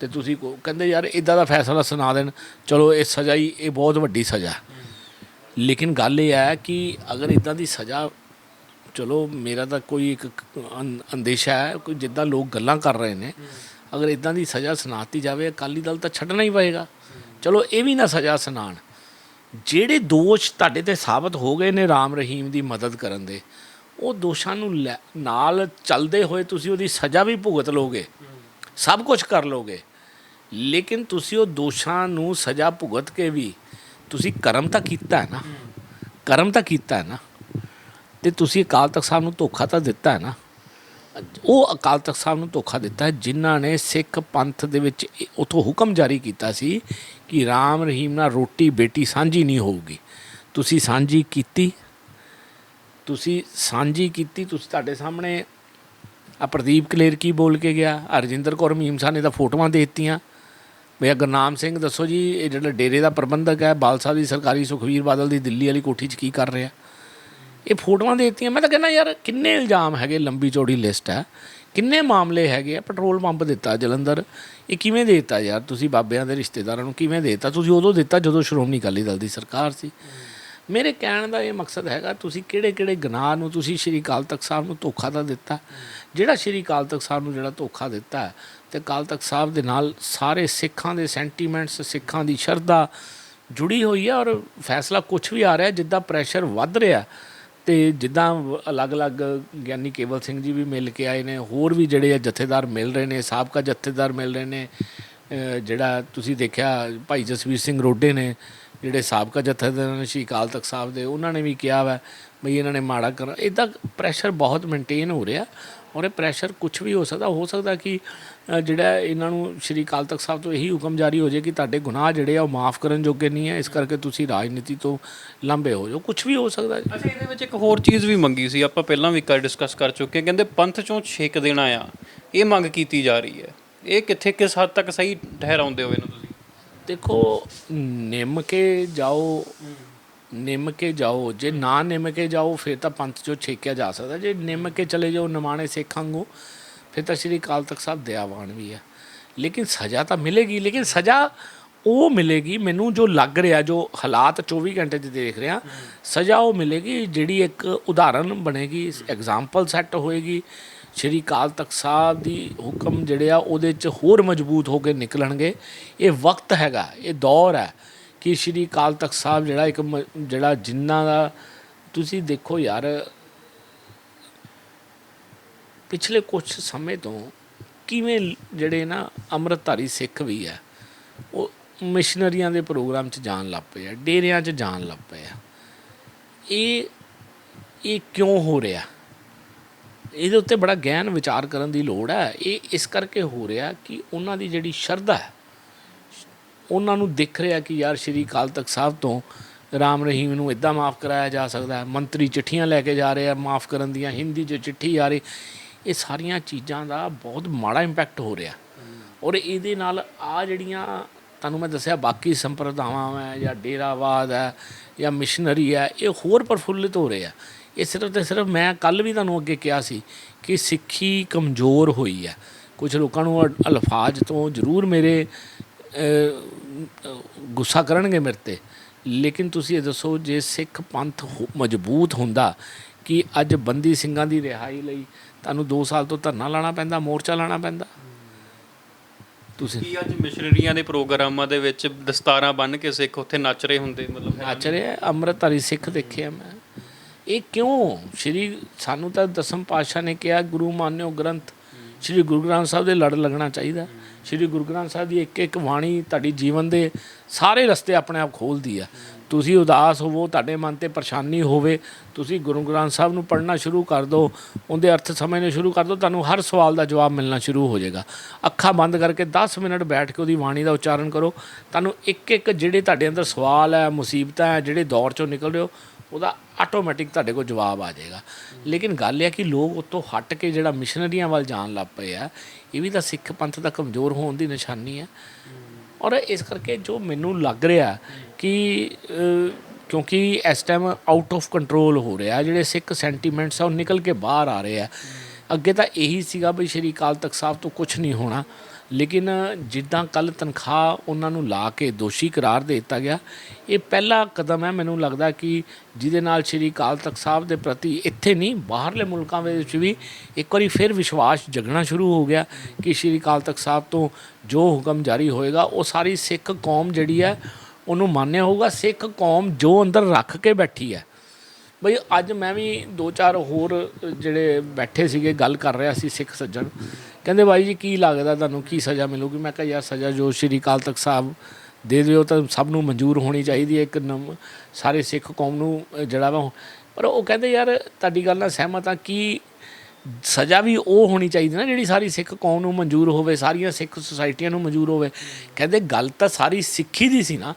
ਤੇ ਤੁਸੀਂ ਕਹੋ- ਕਹਿੰਦੇ ਯਾਰ ਇਦਾਂ ਦਾ ਫੈਸਲਾ ਸੁਣਾ ਦੇਣ। ਚਲੋ, ਇਹ ਸਜ਼ਾ ਹੀ ਇਹ ਬਹੁਤ ਵੱਡੀ ਸਜ਼ਾ। ਲੇਕਿਨ ਗੱਲ ਇਹ ਹੈ ਕਿ ਅਗਰ ਇਦਾਂ ਦੀ ਸਜ਼ਾ, ਚਲੋ, ਮੇਰਾ ਤਾਂ ਕੋਈ ਇੱਕ ਅੰ- ਅੰਦੇਸ਼ਾ ਹੈ, ਕੋਈ ਜਿੱਦਾਂ ਲੋਕ ਗੱਲਾਂ ਕਰ ਰਹੇ ਨੇ। ਅਗਰ ਇਦਾਂ ਦੀ ਸਜ਼ਾ ਸੁਣਾਤੀ ਜਾਵੇ, ਅਕਾਲੀ ਦਲ ਤਾਂ ਛੱਡਣਾ ਹੀ ਪਏਗਾ। ਚਲੋ, ਇਹ ਵੀ ਨਾ ਸਜ਼ਾ ਸੁਣਾਣ। ਜਿਹੜੇ ਦੋਸ਼ ਤੁਹਾਡੇ ਤੇ ਸਾਬਤ ਹੋ ਗਏ ਨੇ ਰਾਮ ਰਹੀਮ ਦੀ ਮਦਦ ਕਰਨ ਦੇ, ਉਹ ਦੋਸ਼ਾਂ ਨੂੰ ਲੈ- ਨਾਲ ਚੱਲਦੇ ਹੋਏ ਤੁਸੀਂ ਉਹਦੀ ਸਜ਼ਾ ਵੀ ਭੁਗਤ ਲੋਗੇ। ਸਭ ਕੁਝ ਕਰ ਲੋਗੇ। ਲੇਕਿਨ ਤੁਸੀਂ ਉਹ ਦੋਸ਼ਾਂ ਨੂੰ ਸਜ਼ਾ ਭੁਗਤ ਕੇ ਵੀ ਤੁਸੀਂ ਕਰਮ ਤਾਂ ਕੀਤਾ ਹੈ ਨਾ। ਕਰਮ ਤਾਂ ਕੀਤਾ ਹੈ ਨਾ। ਤੇ ਤੁਸੀਂ ਅਕਾਲ ਤਖਤ ਸਾਹਿਬ ਨੂੰ ਧੋਖਾ ਤਾਂ ਦਿੱਤਾ ਹੈ ਨਾ। ਉਹ ਅਕਾਲ ਤਖਤ ਸਾਹਿਬ ਨੂੰ ਧੋਖਾ ਦਿੱਤਾ ਜਿਨ੍ਹਾਂ ਨੇ ਸਿੱਖ ਪੰਥ ਦੇ ਵਿੱਚ ਇਹ- ਉੱਥੋਂ ਹੁਕਮ ਜਾਰੀ ਕੀਤਾ ਸੀ ਕਿ ਰਾਮ ਰਹੀਮ ਨਾਲ ਰੋਟੀ ਬੇਟੀ ਸਾਂਝੀ ਨਹੀਂ ਹੋਊਗੀ। ਤੁਸੀਂ ਸਾਂਝੀ ਕੀਤੀ। ਤੁਸੀਂ ਸਾਂਝੀ ਕੀਤੀ। ਤੁਸੀਂ ਤੁਹਾਡੇ ਸਾਹਮਣੇ ਆ ਪ੍ਰਦੀਪ ਕਲੇਰ ਕੀ ਬੋਲ ਕੇ ਗਿਆ? ਹਰਜਿੰਦਰ ਕੌਰ ਮੀਮਸਾ ਨੇ ਤਾਂ ਫੋਟੋਆਂ ਦੇ ਦਿੱਤੀਆਂ। ਭਈਆ ਗੁਰਨਾਮ ਸਿੰਘ, ਦੱਸੋ ਜੀ, ਇਹ ਜਿਹੜਾ ਡੇਰੇ ਦਾ ਪ੍ਰਬੰਧਕ ਹੈ ਬਾਲਸਾ ਦੀ ਸਰਕਾਰੀ ਸੁਖਵੀਰ ਬਾਦਲ ਦੀ ਦਿੱਲੀ ਵਾਲੀ ਕੋਠੀ 'ਚ ਕੀ ਕਰ ਰਿਹਾ? ਇਹ ਫੋਟੋਆਂ ਦੇ ਦਿੱਤੀਆਂ। ਮੈਂ ਤਾਂ ਕਹਿੰਦਾ, ਯਾਰ, ਕਿੰਨੇ ਇਲਜ਼ਾਮ ਹੈਗੇ, ਲੰਬੀ ਚੌੜੀ ਲਿਸਟ ਹੈ। ਕਿੰਨੇ ਮਾਮਲੇ ਹੈਗੇ ਆ, ਪੈਟਰੋਲ ਪੰਪ ਦਿੱਤਾ ਜਲੰਧਰ। ਇਹ ਕਿਵੇਂ ਦੇ ਦਿੱਤਾ ਯਾਰ? ਤੁਸੀਂ ਬਾਬਿਆਂ ਦੇ ਰਿਸ਼ਤੇਦਾਰਾਂ ਨੂੰ ਕਿਵੇਂ ਦੇ ਦਿੱਤਾ? ਤੁਸੀਂ ਉਦੋਂ ਦਿੱਤਾ ਜਦੋਂ ਸ਼੍ਰੋਮਣੀ ਅਕਾਲੀ ਦਲ ਦੀ ਸਰਕਾਰ ਸੀ। ਮੇਰੇ ਕਹਿਣ ਦਾ ਇਹ ਮਕਸਦ ਹੈਗਾ, ਤੁਸੀਂ ਕਿਹੜੇ ਕਿਹੜੇ ਗੁਨਾਹ ਨੂੰ, ਤੁਸੀਂ ਸ਼੍ਰੀ ਅਕਾਲ ਤਖਤ ਸਾਹਿਬ ਨੂੰ ਧੋਖਾ ਤਾਂ ਦਿੱਤਾ। ਜਿਹੜਾ ਸ਼੍ਰੀ ਅਕਾਲ ਤਖਤ ਸਾਹਿਬ ਨੂੰ ਜਿਹੜਾ ਧੋਖਾ ਦਿੱਤਾ ਹੈ, ਤੇ ਅਕਾਲ ਤਖਤ ਸਾਹਿਬ ਦੇ ਨਾਲ ਸਾਰੇ ਸਿੱਖਾਂ ਦੇ ਸੈਂਟੀਮੈਂਟਸ ਸਿੱਖਾਂ ਦੀ ਸ਼ਰਧਾ ਜੁੜੀ ਹੋਈ ਹੈ ਔਰ ਫੈਸਲਾ ਕੁਝ ਵੀ ਆ ਰਿਹਾ ਜਿੱਦਾਂ ਪ੍ਰੈਸ਼ਰ ਵੱਧ ਰਿਹਾ ਤੇ ਜਿੱਦਾਂ ਅਲੱਗ-ਅਲੱਗ ਗਿਆਨੀ ਕੇਵਲ ਸਿੰਘ ਜੀ ਵੀ ਮਿਲ ਕੇ ਆਏ ਨੇ ਹੋਰ ਵੀ ਜਿਹੜੇ ਆ ਜਥੇਦਾਰ ਮਿਲ ਰਹੇ ਨੇ ਸਾਬਕਾ ਜਥੇਦਾਰ ਮਿਲ ਰਹੇ ਨੇ ਜਿਹੜਾ ਤੁਸੀਂ ਦੇਖਿਆ ਭਾਈ ਜਸਵੀਰ ਸਿੰਘ ਰੋਡੇ ਨੇ ਜਿਹੜੇ ਸਾਬਕਾ ਜਥੇਦਾਰ ਨੇ ਸ਼੍ਰੀ ਅਕਾਲ ਤਖਤ ਸਾਹਿਬ ਦੇ ਉਹਨਾਂ ਨੇ ਵੀ ਕਿਹਾ ਵਾ ਬਈ ਇਹਨਾਂ ਨੇ ਮਾੜਾ ਕਰ ਇਦਾਂ ਪ੍ਰੈਸ਼ਰ ਬਹੁਤ ਮੇਨਟੇਨ ਹੋ ਰਿਹਾ। ਔਰ ਇਹ ਪ੍ਰੈਸ਼ਰ ਕੁਝ ਵੀ ਹੋ ਸਕਦਾ ਹੋ ਸਕਦਾ ਕਿ ਜਿਹੜਾ ਇਹਨਾਂ ਨੂੰ ਸ਼੍ਰੀ ਅਕਾਲ ਤਖਤ ਸਾਹਿਬ ਤੋਂ ਇਹੀ ਹੁਕਮ ਜਾਰੀ ਹੋ ਜਾਏ ਕਿ ਤੁਹਾਡੇ ਗੁਨਾਹ ਜਿਹੜੇ ਆ ਉਹ ਮਾਫ ਕਰਨ ਜੋਗੇ ਨਹੀਂ ਹੈ ਇਸ ਕਰਕੇ ਤੁਸੀਂ ਰਾਜਨੀਤੀ ਤੋਂ ਲੰਬੇ ਹੋ ਜਾਓ। ਕੁਝ ਵੀ ਹੋ ਸਕਦਾ ਅੱਛਾ ਇਹਦੇ ਵਿੱਚ ਇੱਕ ਹੋਰ ਚੀਜ਼ ਵੀ ਮੰਗੀ ਸੀ ਆਪਾਂ ਪਹਿਲਾਂ ਵੀ ਕਰ ਡਿਸਕਸ ਕਰ ਚੁੱਕੇ ਕਹਿੰਦੇ ਪੰਥ ਚੋਂ ਛੇਕ ਦੇਣਾ ਆ ਇਹ ਮੰਗ ਕੀਤੀ ਜਾ ਰਹੀ ਹੈ। ਇਹ ਕਿੱਥੇ ਕਿਸ ਹੱਦ ਤੱਕ ਸਹੀ ਠਹਿਰਾਉਂਦੇ ਹੋ ਇਹਨੂੰ ਤੁਸੀਂ? ਦੇਖੋ ਨਿੰਮ ਕੇ ਜਾਓ ਨਿੰਮ ਕੇ ਜਾਓ। ਜੇ ਨਾ ਨਿੰਮ ਕੇ ਜਾਓ, ਫਿਰ ਤਾਂ ਪੰਥ ਚੋਂ ਛੇਕਿਆ ਜਾ ਸਕਦਾ। ਜੇ ਨਿੰਮ ਕੇ ਚਲੇ ਜਾਓ ਨਿਮਾਣੇ ਸਿੱਖਾਂ ਫਿਰ ਤਾਂ ਸ਼੍ਰੀ ਅਕਾਲ ਤਖਤ ਸਾਹਿਬ ਦਇਆਵਾਨ ਵੀ ਹੈ। ਲੇਕਿਨ ਸਜ਼ਾ ਤਾਂ ਮਿਲੇਗੀ, ਲੇਕਿਨ ਸਜ਼ਾ ਉਹ ਮਿਲੇਗੀ, ਮੈਨੂੰ ਜੋ ਲੱਗ ਰਿਹਾ, ਜੋ ਹਾਲਾਤ 24 ਘੰਟੇ 'ਚ ਦੇਖ ਰਿਹਾ, ਸਜ਼ਾ ਉਹ ਮਿਲੇਗੀ ਜਿਹੜੀ ਇੱਕ ਉਦਾਹਰਨ ਬਣੇਗੀ ਐਗਜ਼ਾਮਪਲ ਸੈੱਟ ਹੋਏਗੀ। ਸ਼੍ਰੀ ਅਕਾਲ ਤਖਤ ਸਾਹਿਬ ਦੀ ਹੁਕਮ ਜਿਹੜੇ ਆ, ਉਹਦੇ 'ਚ ਹੋਰ ਮਜ਼ਬੂਤ ਹੋ ਕੇ ਨਿਕਲਣਗੇ। ਇਹ ਵਕਤ ਹੈਗਾ, ਇਹ ਦੌਰ ਹੈ। ਕਿ ਸ਼੍ਰੀ ਅਕਾਲ ਤਖਤ ਸਾਹਿਬ ਜਿਹੜਾ ਇੱਕ ਮ- ਜਿਹੜਾ ਜਿੰਨਾ ਦਾ, ਤੁਸੀਂ ਦੇਖੋ ਯਾਰ, ਪਿਛਲੇ ਕੁਝ ਸਮੇਂ ਤੋਂ ਕਿਵੇਂ ਜਿਹੜੇ ਨਾ ਅੰਮ੍ਰਿਤਧਾਰੀ ਸਿੱਖ ਵੀ ਆ ਉਹ ਮਿਸ਼ਨਰੀਆਂ ਦੇ ਪ੍ਰੋਗਰਾਮ 'ਚ ਜਾਣ ਲੱਗ ਪਏ ਆ, ਡੇਰਿਆਂ 'ਚ ਜਾਣ ਲੱਗ ਪਏ ਆ। ਇਹ ਇਹ ਕਿਉਂ ਹੋ ਰਿਹਾ? ਇਹਦੇ ਉੱਤੇ ਬੜਾ ਗਹਿਨ ਵਿਚਾਰ ਕਰਨ ਦੀ ਲੋੜ ਹੈ। ਇਹ ਇਸ ਕਰਕੇ ਹੋ ਰਿਹਾ ਕਿ ਉਹਨਾਂ ਦੀ ਜਿਹੜੀ ਸ਼ਰਧਾ ਹੈ ਉਹਨਾਂ ਨੂੰ ਦਿਖ ਰਿਹਾ ਕਿ ਯਾਰ ਸ਼੍ਰੀ ਅਕਾਲ ਤਖਤ ਸਾਹਿਬ ਤੋਂ ਰਾਮ ਰਹੀਮ ਨੂੰ ਇਦਾਂ ਮਾਫ ਕਰਾਇਆ ਜਾ ਸਕਦਾ ਹੈ। ਮੰਤਰੀ ਚਿੱਠੀਆਂ ਲੈ ਕੇ ਜਾ ਰਹੇ ਆ, ਮਾਫ ਕਰਨ ਦੀਆਂ, ਹਿੰਦੀ 'ਚ ਚਿੱਠੀ ਆ ਰਹੀ। ਇਹ ਸਾਰੀਆਂ ਚੀਜ਼ਾਂ ਦਾ ਬਹੁਤ ਮਾੜਾ ਇੰਪੈਕਟ ਹੋ ਰਿਹਾ। ਔਰ ਇਹਦੇ ਨਾਲ ਆ ਜਿਹੜੀਆਂ ਤੁਹਾਨੂੰ ਮੈਂ ਦੱਸਿਆ, ਬਾਕੀ ਸੰਪਰਦਾਵਾਂ ਹੈ ਜਾਂ ਡੇਰਾਵਾਦ ਹੈ ਜਾਂ ਮਿਸ਼ਨਰੀ ਹੈ, ਇਹ ਹੋਰ ਪ੍ਰਫੁੱਲਿਤ ਹੋ ਰਹੇ ਆ। ਇਹ ਸਿਰਫ ਤੇ ਸਿਰਫ ਮੈਂ ਕੱਲ ਵੀ ਤੁਹਾਨੂੰ ਅੱਗੇ ਕਿਹਾ ਸੀ ਕਿ ਸਿੱਖੀ ਕਮਜ਼ੋਰ ਹੋਈ ਹੈ। ਕੁਝ ਲੋਕਾਂ ਨੂੰ ਅਲਫਾਜ਼ ਤੋਂ ਜ਼ਰੂਰ ਮੇਰੇ ਗੁੱਸਾ ਕਰਨਗੇ ਮੇਰੇ ਤੇ। ਲੇਕਿਨ ਤੁਸੀਂ ਇਹ ਦੱਸੋ ਜੇ ਸਿੱਖ ਪੰਥ ਮਜ਼ਬੂਤ ਹੁੰਦਾ ਕਿ ਅੱਜ ਬੰਦੀ ਸਿੰਘਾਂ ਦੀ ਰਿਹਾਈ ਲਈ ਤੁਹਾਨੂੰ 2 ਸਾਲ ਤੋਂ ਧਰਨਾ ਲਾਣਾ ਪੈਂਦਾ ਮੋਰਚਾ ਲਾਣਾ ਪੈਂਦਾ? ਤੁਸੀਂ ਕੀ ਅੱਜ ਮਿਸ਼ਨਰੀਆਂ ਦੇ ਪ੍ਰੋਗਰਾਮਾਂ ਦੇ ਵਿੱਚ ਦਸਤਾਰਾਂ ਬੰਨ੍ਹ ਕੇ ਸਿੱਖ ਉੱਥੇ ਨੱਚ ਰਹੇ ਹੁੰਦੇ ਮਤਲਬ? ਨੱਚ ਰਿਹਾ ਅੰਮ੍ਰਿਤਧਾਰੀ ਸਿੱਖ ਦੇਖਿਆ ਮੈਂ। ਇਹ ਕਿਉਂ? ਸ਼੍ਰੀ ਸਾਨੂੰ ਤਾਂ ਦਸਮ ਪਾਤਸ਼ਾਹ ਨੇ ਕਿਹਾ ਗੁਰੂ ਮਾਨਿਓ ਗ੍ਰੰਥ ਸ਼੍ਰੀ ਗੁਰੂ ਗ੍ਰੰਥ ਸਾਹਿਬ ਦੇ ਲੜ ਲੱਗਣਾ ਚਾਹੀਦਾ। ਸ਼੍ਰੀ ਗੁਰੂ ਗ੍ਰੰਥ ਸਾਹਿਬ ਦੀ ਇੱਕ ਇੱਕ ਬਾਣੀ ਤੁਹਾਡੀ ਜੀਵਨ ਦੇ ਸਾਰੇ ਰਸਤੇ ਆਪਣੇ ਆਪ ਖੋਲਦੀ ਆ। ਤੁਸੀਂ ਉਦਾਸ ਹੋਵੋ, ਤੁਹਾਡੇ ਮਨ ਤੇ ਪਰੇਸ਼ਾਨੀ ਹੋਵੇ, ਤੁਸੀਂ ਗੁਰੂ ਗ੍ਰੰਥ ਸਾਹਿਬ ਨੂੰ ਪੜ੍ਹਨਾ ਸ਼ੁਰੂ ਕਰ ਦਿਓ ਉਹਦੇ ਅਰਥ ਸਮਝਣੇ ਸ਼ੁਰੂ ਕਰ ਦਿਓ ਤੁਹਾਨੂੰ ਹਰ ਸਵਾਲ ਦਾ ਜਵਾਬ ਮਿਲਣਾ ਸ਼ੁਰੂ ਹੋ ਜਾਏਗਾ। ਅੱਖਾਂ ਬੰਦ ਕਰਕੇ 10 ਮਿੰਟ ਬੈਠ ਕੇ ਉਹਦੀ ਬਾਣੀ ਦਾ ਉਚਾਰਨ ਕਰੋ। ਤੁਹਾਨੂੰ ਇੱਕ ਇੱਕ ਜਿਹੜੇ ਤੁਹਾਡੇ ਅੰਦਰ ਸਵਾਲ ਹੈ ਮੁਸੀਬਤਾਂ ਹੈ ਜਿਹੜੇ ਦੌਰ ਚੋਂ ਨਿਕਲ ਰਹੇ ਹੋ ਉਹਦਾ ਆਟੋਮੈਟਿਕ ਤੁਹਾਡੇ ਕੋਲ ਜਵਾਬ ਆ ਜਾਏਗਾ। ਲੇਕਿਨ ਗੱਲ ਇਹ ਕਿ ਲੋਕ ਉਤੋਂ ਹਟ ਕੇ ਜਿਹੜਾ ਮਿਸ਼ਨਰੀਆਂ ਵੱਲ ਜਾਣ ਲੱਗ ਪਏ ਆ, ਇਹ ਵੀ ਤਾਂ ਸਿੱਖ ਪੰਥ ਦਾ ਕਮਜ਼ੋਰ ਹੋਣ ਦੀ ਨਿਸ਼ਾਨੀ ਹੈ ਔਰ ਇਸ ਕਰਕੇ ਜੋ ਮੈਨੂੰ ਲੱਗ ਰਿਹਾ ਕਿ ਕਿਉਂਕਿ ਇਸ ਟਾਈਮ ਆਊਟ ਆਫ ਕੰਟਰੋਲ ਹੋ ਰਿਹਾ, ਜਿਹੜੇ ਸਿੱਖ ਸੈਂਟੀਮੈਂਟਸ ਆ ਉਹ ਨਿਕਲ ਕੇ ਬਾਹਰ ਆ ਰਹੇ ਆ। ਅੱਗੇ ਤਾਂ ਇਹੀ ਸੀਗਾ ਵੀ ਸ਼੍ਰੀ ਅਕਾਲ ਤਖਤ ਸਾਹਿਬ ਤੋਂ ਕੁਝ ਨਹੀਂ ਹੋਣਾ। ਲੇਕਿਨ ਜਿੱਦਾਂ ਕੱਲ ਤਨਖਾਹ ਉਹਨਾਂ ਨੂੰ ਲਾ ਕੇ ਦੋਸ਼ੀ ਕਰਾਰ ਦੇ ਦਿੱਤਾ ਗਿਆ, ਇਹ ਪਹਿਲਾ ਕਦਮ ਹੈ। ਮੈਨੂੰ ਲੱਗਦਾ ਕਿ ਜਿਹਦੇ ਨਾਲ ਸ਼੍ਰੀ ਅਕਾਲ ਤਖਤ ਸਾਹਿਬ ਦੇ ਪ੍ਰਤੀ ਇੱਥੇ ਨਹੀਂ, ਬਾਹਰਲੇ ਮੁਲਕਾਂ ਵਿੱਚ ਵੀ ਇੱਕ ਵਾਰੀ ਫਿਰ ਵਿਸ਼ਵਾਸ ਜਗਣਾ ਸ਼ੁਰੂ ਹੋ ਗਿਆ ਕਿ ਸ਼੍ਰੀ ਅਕਾਲ ਤਖਤ ਸਾਹਿਬ ਤੋਂ ਜੋ ਹੁਕਮ ਜਾਰੀ ਹੋਏਗਾ, ਉਹ ਸਾਰੀ ਸਿੱਖ ਕੌਮ ਜਿਹੜੀ ਹੈ, ਉਹਨੂੰ ਮੰਨਿਆ ਹੋਊਗਾ। ਸਿੱਖ ਕੌਮ ਜੋ ਅੰਦਰ ਰੱਖ ਕੇ ਬੈਠੀ ਹੈ। ਬਈ ਅੱਜ ਮੈਂ ਵੀ ਦੋ ਚਾਰ ਹੋਰ ਜਿਹੜੇ ਬੈਠੇ ਸੀਗੇ, ਗੱਲ ਕਰ ਰਿਹਾ ਸੀ ਸਿੱਖ ਸੱਜਣ। ਕਹਿੰਦੇ ਬਾਈ ਜੀ, ਕੀ ਲੱਗਦਾ ਤੁਹਾਨੂੰ? ਕੀ ਸਜ਼ਾ ਮਿਲੂਗੀ? ਮੈਂ ਕਿਹਾ, ਯਾਰ ਸਜ਼ਾ ਜੋ ਸ਼੍ਰੀ ਕਾਲ ਤਖਤ ਸਾਹਿਬ ਦੇ ਦਿਓ ਤਾਂ ਸਭ ਨੂੰ ਮਨਜ਼ੂਰ ਹੋਣੀ ਚਾਹੀਦੀ ਹੈ, ਇੱਕ ਨਮ- ਸਾਰੇ ਸਿੱਖ ਕੌਮ ਨੂੰ ਜਿਹੜਾ ਵਾ ਪਰ ਉਹ ਕਹਿੰਦੇ, ਯਾਰ, ਤੁਹਾਡੀ ਗੱਲ ਨਾਲ ਸਹਿਮਤ ਆ ਕੀ ਸਜ਼ਾ ਵੀ ਉਹ ਹੋਣੀ ਚਾਹੀਦੀ ਨਾ, ਜਿਹੜੀ ਸਾਰੀ ਸਿੱਖ ਕੌਮ ਨੂੰ ਮਨਜ਼ੂਰ ਹੋਵੇ, ਸਾਰੀਆਂ ਸਿੱਖ ਸੁਸਾਇਟੀਆਂ ਨੂੰ ਮਨਜ਼ੂਰ ਹੋਵੇ। ਕਹਿੰਦੇ, ਗੱਲ ਤਾਂ ਸਾਰੀ ਸਿੱਖੀ ਦੀ ਸੀ ਨਾ।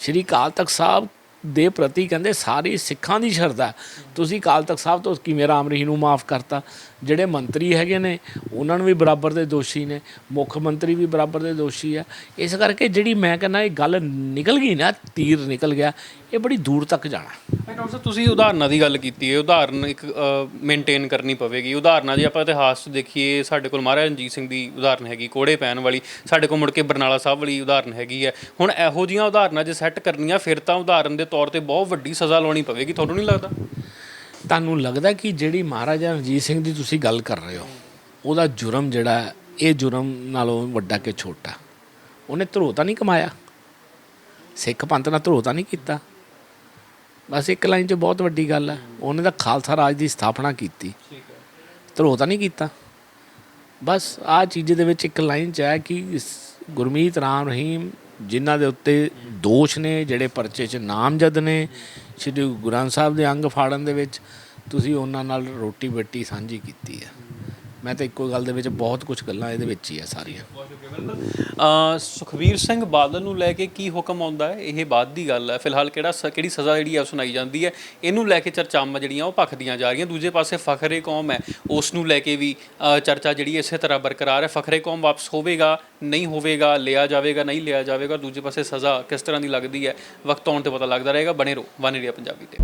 ਸ਼੍ਰੀ ਅਕਾਲ ਤਖਤ ਸਾਹਿਬ ਦੇ ਪ੍ਰਤੀ ਕਹਿੰਦੇ, ਸਾਰੀ ਸਿੱਖਾਂ ਦੀ ਸ਼ਰਧਾ ਤੁਸੀਂ ਕਾਲ ਤਖਤ ਸਾਹਿਬ ਤੋਂ ਕਿਵੇਂ ਰਾਮ ਰਹੀਮ ਨੂੰ ਮਾਫ ਕਰਤਾ? ਜਿਹੜੇ ਮੰਤਰੀ ਹੈਗੇ ਨੇ, ਉਹਨਾਂ ਨੂੰ ਵੀ ਬਰਾਬਰ ਦੇ ਦੋਸ਼ੀ ਨੇ, ਮੁੱਖ ਮੰਤਰੀ ਵੀ ਬਰਾਬਰ ਦੇ ਦੋਸ਼ੀ ਆ। ਇਸ ਕਰਕੇ ਜਿਹੜੀ ਮੈਂ ਕਹਿੰਦਾ, ਇਹ ਗੱਲ ਨਿਕਲ ਗਈ ਨਾ, ਤੀਰ ਨਿਕਲ ਗਿਆ, ਇਹ ਬੜੀ ਦੂਰ ਤੱਕ ਜਾਣਾ। ਡਾਕਟਰ ਸਾਹਿਬ, ਤੁਸੀਂ ਉਦਾਹਰਨਾਂ ਦੀ ਗੱਲ ਕੀਤੀ ਹੈ, ਉਦਾਹਰਨ ਇੱਕ ਮੇਨਟੇਨ ਕਰਨੀ ਪਵੇਗੀ। ਉਦਾਹਰਨਾਂ ਦੀ ਆਪਾਂ ਇਤਿਹਾਸ 'ਚ ਦੇਖੀਏ, ਸਾਡੇ ਕੋਲ ਮਹਾਰਾਜਾ ਰਣਜੀਤ ਸਿੰਘ ਦੀ ਉਦਾਹਰਨ ਹੈਗੀ ਕੋੜੇ ਪੈਣ ਵਾਲੀ, ਸਾਡੇ ਕੋਲ ਮੁੜ ਕੇ ਬਰਨਾਲਾ ਸਾਹਿਬ ਵਾਲੀ ਉਦਾਹਰਨ ਹੈਗੀ ਹੈ। ਹੁਣ ਇਹੋ ਜੀਆਂ ਉਦਾਹਰਨਾਂ ਜੇ ਸੈੱਟ ਕਰਨੀਆਂ, ਫਿਰ ਤਾਂ ਉਦਾਹਰਨ ਦੇ ਤੌਰ ਤੇ ਬਹੁਤ ਵੱਡੀ ਸਜ਼ਾ ਲਾਉਣੀ ਪਵੇਗੀ, ਤੁਹਾਨੂੰ ਨਹੀਂ ਲੱਗਦਾ? ਤੁਹਾਨੂੰ ਲੱਗਦਾ ਕਿ ਜਿਹੜੀ ਮਹਾਰਾਜਾ ਰਣਜੀਤ ਸਿੰਘ ਦੀ ਤੁਸੀਂ ਗੱਲ ਕਰ ਰਹੇ ਹੋ, ਉਹਦਾ ਜੁਰਮ ਜਿਹੜਾ ਇਹ ਜੁਰਮ ਨਾਲੋਂ ਵੱਡਾ ਕਿ ਛੋਟਾ? ਉਹਨੇ ਧਰੋਤਾ ਨਹੀਂ ਕਮਾਇਆ? ਸਿੱਖ ਪੰਥ ਨਾਲ ਧਰੋਤਾ ਨਹੀਂ ਕੀਤਾ? ਬਸ ਇੱਕ ਲਾਈਨ 'ਚ ਬਹੁਤ ਵੱਡੀ ਗੱਲ ਹੈ। ਉਹਨੇ ਤਾਂ ਖਾਲਸਾ ਰਾਜ ਦੀ ਸਥਾਪਨਾ ਕੀਤੀ। ਠੀਕ ਹੈ ਧਰੋਤਾ ਨਹੀਂ ਕੀਤਾ? ਬਸ ਆਹ ਚੀਜ਼ ਦੇ ਵਿੱਚ ਇੱਕ ਲਾਈਨ 'ਚ ਹੈ ਕਿ ਗੁਰਮੀਤ ਰਾਮ ਰਹੀਮ ਜਿਨ੍ਹਾਂ ਦੇ ਉੱਤੇ ਦੋਸ਼ ਨੇ, ਜਿਹੜੇ ਪਰਚੇ 'ਚ ਨਾਮਜ਼ਦ ਨੇ, ਸ਼੍ਰੀ ਗੁਰੂ ਗ੍ਰੰਥ ਸਾਹਿਬ ਦੇ ਅੰਗ ਫਾੜਨ ਦੇ ਵਿੱਚ, ਤੁਸੀਂ ਉਹਨਾਂ ਨਾਲ ਰੋਟੀ ਬੱਟੀ ਸਾਂਝੀ ਕੀਤੀ ਹੈ। ਮੈਂ ਤਾਂ ਇੱਕੋ ਗੱਲ ਦੇ ਵਿੱਚ ਬਹੁਤ ਕੁਝ ਗੱਲਾਂ ਇਹਦੇ ਵਿੱਚ ਹੀ ਆ ਸਾਰੀਆਂ। ਅ ਸੁਖਬੀਰ ਸਿੰਘ ਬਾਦਲ ਨੂੰ ਲੈ ਕੇ ਕੀ ਹੁਕਮ ਆਉਂਦਾ ਹੈ? ਇਹ ਬਾਅਦ ਦੀ ਗੱਲ ਹੈ। ਫਿਲਹਾਲ ਕਿਹੜਾ ਸ- ਕਿਹੜੀ ਸਜ਼ਾ ਜਿਹੜੀ ਹੈ ਉਹ ਸੁਣਾਈ ਜਾਂਦੀ ਹੈ? ਇਹਨੂੰ ਲੈ ਕੇ ਚਰਚਾਵਾਂ ਜਿਹੜੀਆਂ ਉਹ ਭਖਦੀਆਂ ਜਾ ਰਹੀਆਂ। ਦੂਜੇ ਪਾਸੇ ਫਖਰੇ ਕੌਮ ਹੈ। ਉਸ ਨੂੰ ਲੈ ਕੇ ਵੀ ਅ, ਚਰਚਾ ਜਿਹੜੀ ਇਸੇ ਤਰ੍ਹਾਂ ਬਰਕਰਾਰ ਹੈ। ਫਖਰੇ ਕੌਮ ਵਾਪਸ ਹੋਵੇਗਾ ਨਹੀਂ ਹੋਵੇਗਾ ਲਿਆ ਜਾਵੇਗਾ ਨਹੀਂ ਲਿਆ ਜਾਵੇਗਾ? ਦੂਜੇ ਪਾਸੇ ਸਜ਼ਾ ਕਿਸ ਤਰ੍ਹਾਂ ਦੀ ਲੱਗਦੀ ਹੈ? ਵਕਤ ਆਉਣ ਤੇ ਪਤਾ ਲੱਗਦਾ ਰਹੇਗਾ। ਬਣੇ ਰਹੋ। ਵਨ ਇੰਡੀਆ ਪੰਜਾਬੀ ਤੇ।